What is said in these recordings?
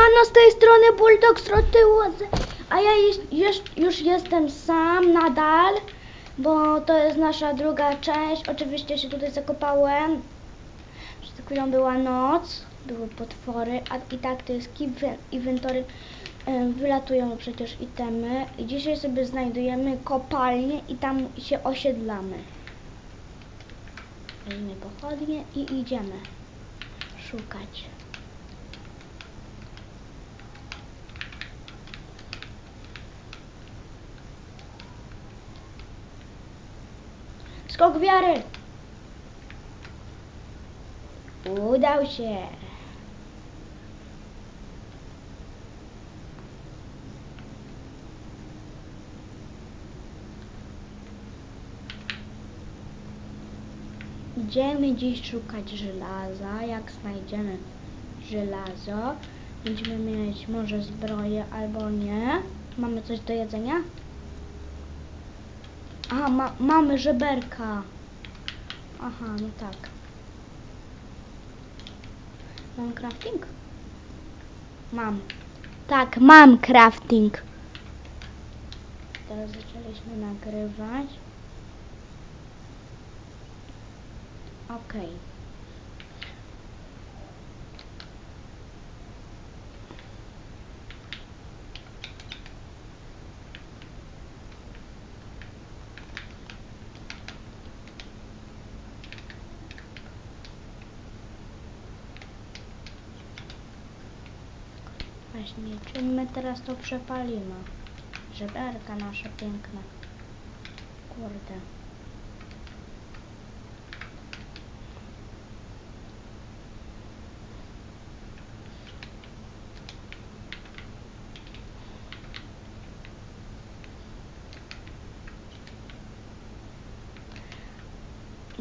Siemano, z tej strony Bulldog z a ja już, już, jestem sam nadal, bo to jest nasza druga część. Oczywiście się tutaj zakopałem. Przed chwilą była noc, były potwory, a i tak to jest keep inventory. Em, Wylatują przecież itemy. I dzisiaj sobie znajdujemy kopalnię i tam się osiedlamy. Weźmy pochodnie i idziemy szukać. Skok wiary! Udał się! Idziemy dziś szukać żelaza. Jak znajdziemy żelazo, będziemy mieć może zbroję albo nie. Mamy coś do jedzenia? Aha, ma, mamy żeberka. Aha, no tak. Mam crafting? Mam. Tak, mam crafting. Teraz zaczęliśmy nagrywać. Okej. Właśnie, my teraz to przepalimy? Żeberka nasze piękne. Kurde.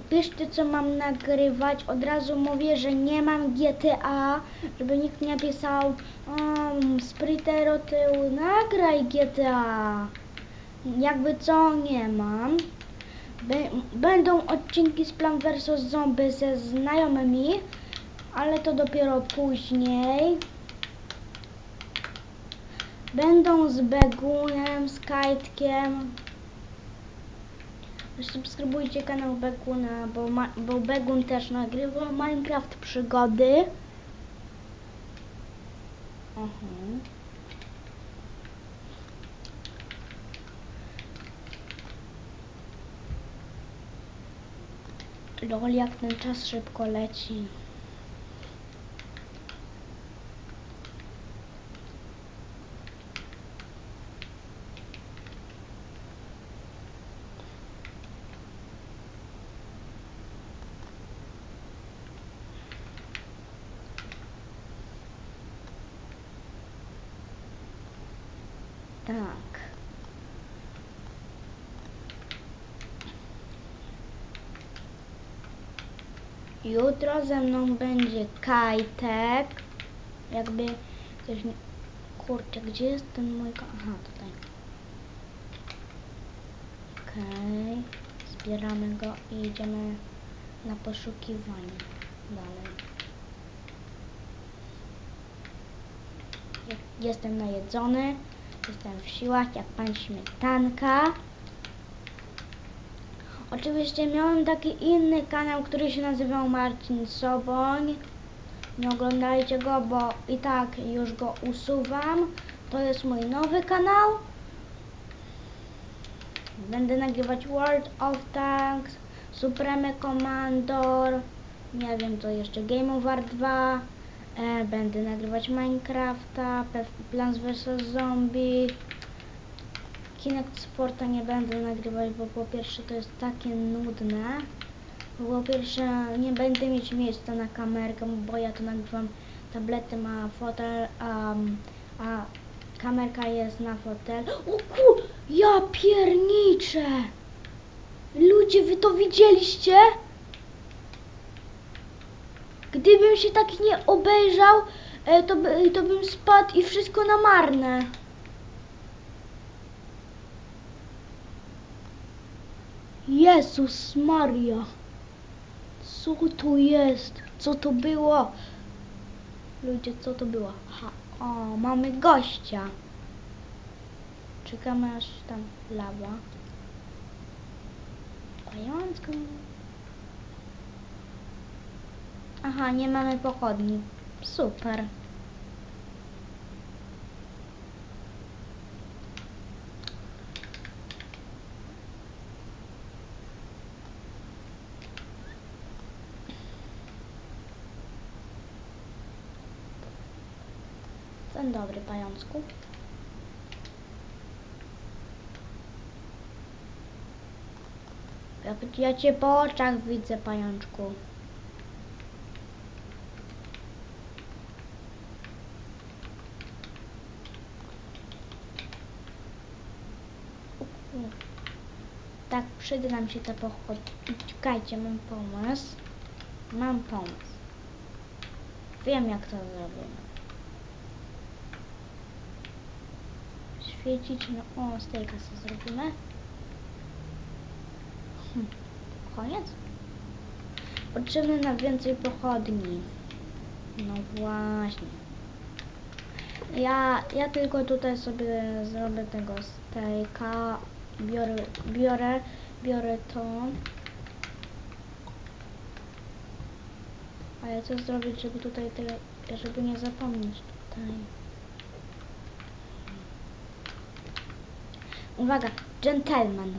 Piszcie co mam nagrywać. Od razu mówię, że nie mam GTA, żeby nikt nie pisał um, Spritero tył, nagraj GTA. Jakby co nie mam. Bę- Będą odcinki z Plan vs Zombie ze znajomymi, ale to dopiero później. Będą z Begunem, z Kajtkiem. Subskrybujcie kanał Beguna, bo, ma, bo Begun też nagrywa Minecraft przygody. Mhm. Lol, jak ten czas szybko leci. Tak. Jutro ze mną będzie Kajtek. Jakby ktoś nie... Kurczę, gdzie jest ten mój... Aha, tutaj. Okej. Zbieramy go i idziemy na poszukiwanie. Dalej. Je- Jestem najedzony. Jestem w siłach jak pan śmietanka. Oczywiście miałem taki inny kanał, który się nazywał Marcin Soboń. Nie oglądajcie go, bo i tak już go usuwam. To jest mój nowy kanał. Będę nagrywać World of Tanks, Supreme Commander, nie wiem co jeszcze, Game of War 2. E, będę nagrywać Minecrafta, Plants vs Zombie. Kinect Sporta nie będę nagrywać, bo po pierwsze to jest takie nudne. Bo po pierwsze nie będę mieć miejsca na kamerkę, bo ja to nagrywam tablety ma fotel, a kamerka jest na fotel. O kur... Ja pierniczę! Ludzie, wy to widzieliście? Gdybym się tak nie obejrzał, e, to, to bym spadł i wszystko na marne. Jezus Maria. Co to jest? Co to było? Ludzie, co to było? Ha, O, mamy gościa. Czekamy aż tam lawa. Pajączku. Aha, nie mamy pochodni. Super. Dzień dobry, pajączku. Ja cię po oczach widzę, pajączku. Tak, przyda nam się te pochody. Czekajcie, mam pomysł. Mam pomysł. Wiem, jak to zrobimy. Świecić, no o, z tej kasy zrobimy. Hm. Koniec? Potrzebny nam więcej pochodni. No właśnie. Ja, ja tylko tutaj sobie zrobię tego stejka. Biorę, biorę, biorę to. Ale co zrobić, żeby tutaj tego, żeby nie zapomnieć tutaj. Uwaga, gentleman.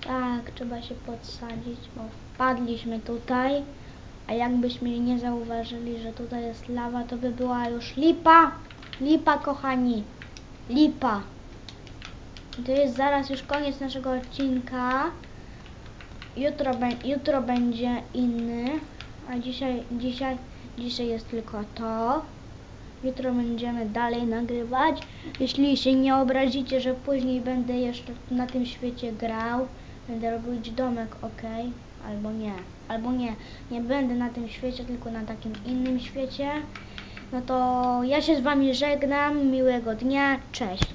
Tak, trzeba się podsadzić, bo wpadliśmy tutaj, a jakbyśmy nie zauważyli, że tutaj jest lawa, to by była już lipa. Lipa, kochani. Lipa. I To jest zaraz już koniec naszego odcinka. Jutro, jutro będzie inny, a dzisiaj, dzisiaj, dzisiaj jest tylko to. Jutro będziemy dalej nagrywać. Jeśli się nie obrazicie, że później będę jeszcze na tym świecie grał, będę robić domek, ok? Albo nie, albo nie. Nie będę na tym świecie, tylko na takim innym świecie. No to ja się z wami żegnam. Miłego dnia. Cześć.